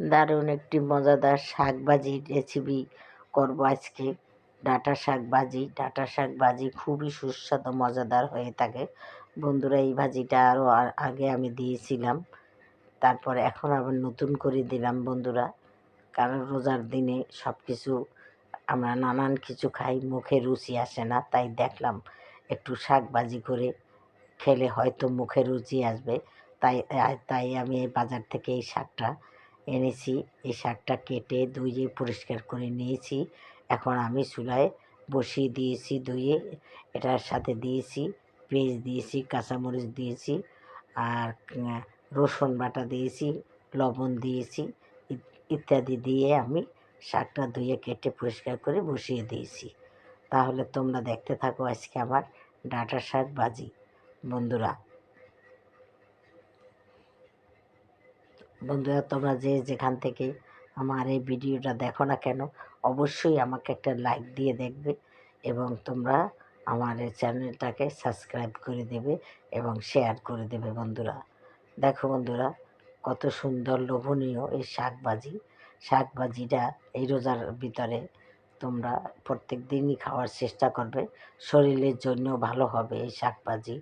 দারুণ একটি মজাদার শাক ভাজির রেসিপি করব আজকে। ডাঁটা শাক ভাজি ডাঁটা শাক ভাজি খুবই সুস্বাদু, মজাদার হয়ে থাকে। বন্ধুরা, এই ভাজিটা আরও আগে আমি দিয়েছিলাম। তারপর এখন আবার নতুন করে দিলাম বন্ধুরা। কারণ রোজার দিনে সব কিছু আমরা নানান কিছু খাই, মুখে রুচি আসে না, তাই দেখলাম একটু শাক ভাজি করে খেলে হয়তো মুখে রুচি আসবে। তাই তাই আমি বাজার থেকে এই শাকটা এনেছি, এই শাকটা কেটে ধুয়ে পরিষ্কার করে নিয়েছি। এখন আমি চুলায় বসিয়ে দিয়েছি ধুয়ে, এটার সাথে দিয়েছি পেঁয়াজ দিয়েছি, কাঁচামরিচ দিয়েছি আর রসুন বাটা দিয়েছি, লবণ দিয়েছি ইত্যাদি দিয়ে আমি শাকটা ধুয়ে কেটে পরিষ্কার করে বসিয়ে দিয়েছি। তাহলে তোমরা দেখতে থাকো আজকে আমার ডাটা শাক ভাজি। বন্ধুরা বন্ধুরা, তোমরা যে যেখান থেকে আমার এই ভিডিওটা দেখো না কেন, অবশ্যই আমাকে একটা লাইক দিয়ে দেখবে এবং তোমরা আমার এই চ্যানেলটাকে সাবস্ক্রাইব করে দেবে এবং শেয়ার করে দেবে বন্ধুরা। দেখো বন্ধুরা, কত সুন্দর লোভনীয় এই শাকবাজি। শাকবাজিটা এই রোজার ভিতরে তোমরা প্রত্যেক দিনই খাওয়ার চেষ্টা করবে, শরীরের জন্য ভালো হবে এই শাকবাজি।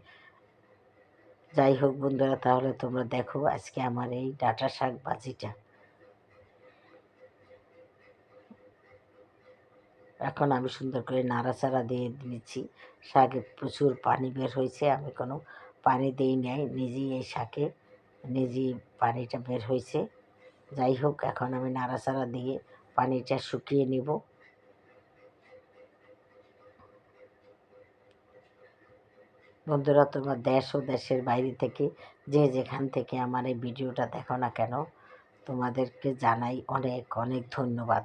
যাই হোক বন্ধুরা, তাহলে তোমরা দেখো আজকে আমার এই ডাটা শাক ভাজিটা। এখন আমি সুন্দর করে নাড়াচাড়া দিয়ে দিচ্ছি শাকে প্রচুর পানি বের হয়েছে, আমি কোনো পানি দিই নাই, নিজেই এই শাকে নিজেই পানিটা বের হয়েছে। যাই হোক এখন আমি নাড়াচাড়া দিয়ে পানিটা শুকিয়ে নিব। বন্ধুরা তোমরা দেশ ও দেশের বাইরে থেকে যে যেখান থেকে আমার এই ভিডিওটা দেখো না কেন, তোমাদেরকে জানাই অনেক অনেক ধন্যবাদ।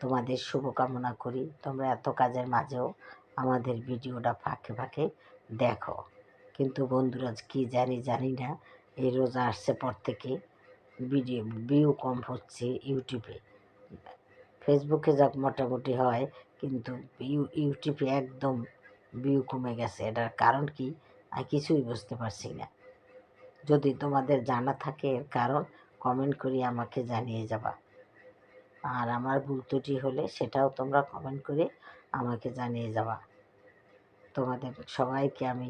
তোমাদের শুভকামনা করি। তোমরা এত কাজের মাঝেও আমাদের ভিডিওটা ফাঁকে ফাঁকে দেখো। কিন্তু বন্ধুরা, কি জানি জানি না, এই রোজা আসছে পর থেকে ভিডিও ভিউ কম হচ্ছে ইউটিউবে ফেসবুকে যাক মোটামুটি হয়, কিন্তু ইউটিউবে একদম ভিউ কমে গেছে। এটার কারণ কি? আমি কিছুই বুঝতে পারছি না। যদি তোমাদের জানা থাকে এর কারণ কমেন্ট করে আমাকে জানিয়ে যাবা। আর আমার ভুল ত্রুটি হলে সেটাও তোমরা কমেন্ট করে আমাকে জানিয়ে যাবা। তোমাদের সবাইকে আমি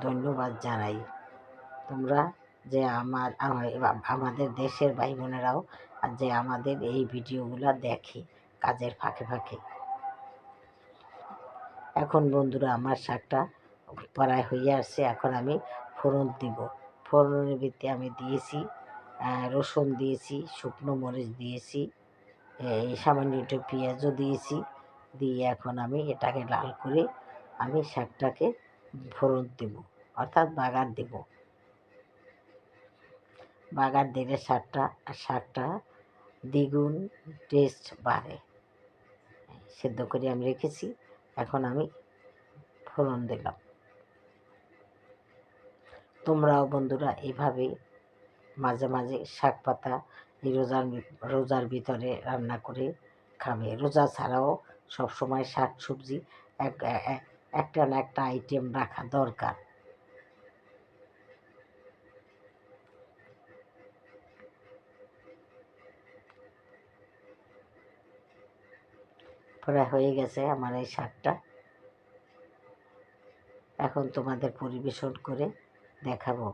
ধন্যবাদ জানাই। তোমরা যে আমার আমাদের দেশের ভাই বোনেরাও যে আমাদের এই ভিডিওগুলো দেখে কাজের ফাঁকে ফাঁকে। এখন বন্ধুরা, আমার শাকটা প্রায় হয়ে আসছে, এখন আমি ফোড়ন দিব। ফোড়নের ভিত্তি আমি দিয়েছি রসুন দিয়েছি, শুকনো মরিচ দিয়েছি, এই সামান্য একটু পেঁয়াজও দিয়েছি, দিয়ে এখন আমি এটাকে লাল করে আমি শাকটাকে ফোড়ন দেব, অর্থাৎ বাগার দেব। বাগার দিলে শাকটা শাকটা দ্বিগুণ টেস্ট বাড়ে। সেদ্ধ করে আমি রেখেছি, এখন আমি ফোড়ন দিলাম। তোমরাও বন্ধুরা এভাবে মাঝে মাঝে শাক পাতা রোজার রোজার ভিতরে রান্না করে খাবে। রোজা ছাড়াও সবসময় শাক সবজি এক একটা না একটা আইটেম রাখা দরকার। প্রায় হয়ে গেছে আমার এই শাকটা। এখন তোমাদের পরিবেশন করে দেখাবো।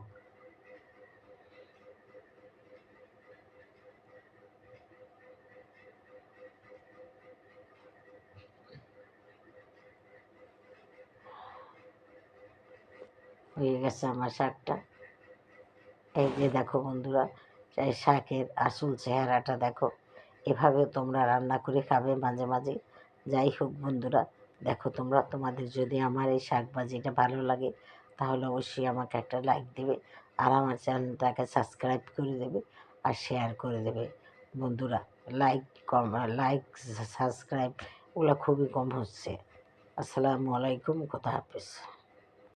হয়ে গেছে আমার শাকটা। এই যে দেখো বন্ধুরা, এই শাকের আসল চেহারাটা দেখো। এভাবে তোমরা রান্না করে খাবে মাঝে মাঝে। যাই হোক বন্ধুরা, দেখো তোমরা, তোমাদের যদি আমার এই শাক ভাজিটা ভালো লাগে তাহলে অবশ্যই আমাকে একটা লাইক দেবে আর আমার চ্যানেলটাকে সাবস্ক্রাইব করে দেবে আর শেয়ার করে দেবে। বন্ধুরা লাইক কম লাইক সাবস্ক্রাইব ওগুলো খুবই কম হচ্ছে। আসসালামু আলাইকুম কথা হাফিজ।